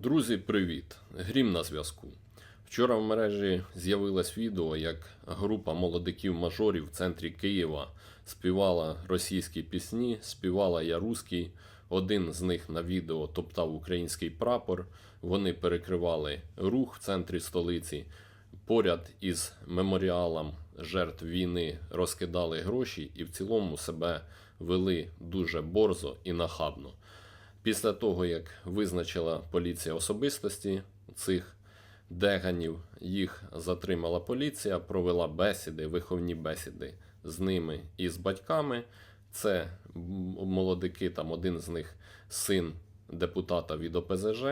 Друзі, привіт! Грім на зв'язку. Вчора в мережі з'явилось відео, як група молодиків-мажорів в центрі Києва співала російські пісні, співала я русський. Один з них на відео топтав український прапор. Вони перекривали рух в центрі столиці. Поряд із меморіалом жертв війни розкидали гроші і в цілому себе вели дуже борзо і нахабно. Після того, як визначила поліція особистості цих деганів, їх затримала поліція, провела бесіди, виховні бесіди з ними і з батьками. Це молодики, там один з них син депутата від ОПЗЖ,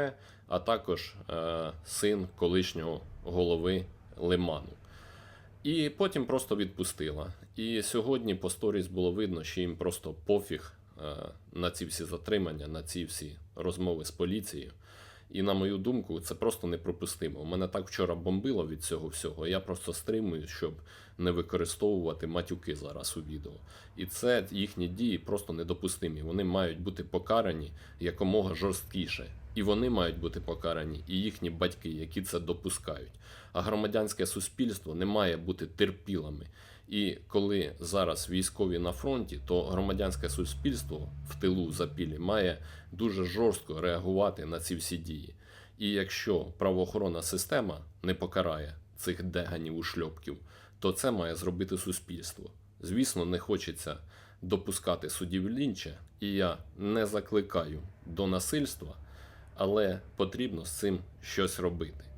а також е, син колишнього голови Лиману. І потім просто відпустила. І сьогодні по сторіс було видно, що їм просто пофіг на ці всі затримання, на ці всі розмови з поліцією. І на мою думку, це просто неприпустимо. Мене так вчора бомбило від цього всього. Я просто стримую, щоб не використовувати матюки зараз у відео. І це їхні дії просто недопустимі. Вони мають бути покарані якомога жорсткіше. І вони мають бути покарані, і їхні батьки, які це допускають. А громадянське суспільство не має бути терпілими. І коли зараз військові на фронті, то громадянське суспільство в тилу запілі має дуже жорстко реагувати на ці всі дії. І якщо правоохоронна система не покарає цих деганів ушльопків, то це має зробити суспільство. Звісно, не хочеться допускати судів лінча, і я не закликаю до насильства, але потрібно з цим щось робити.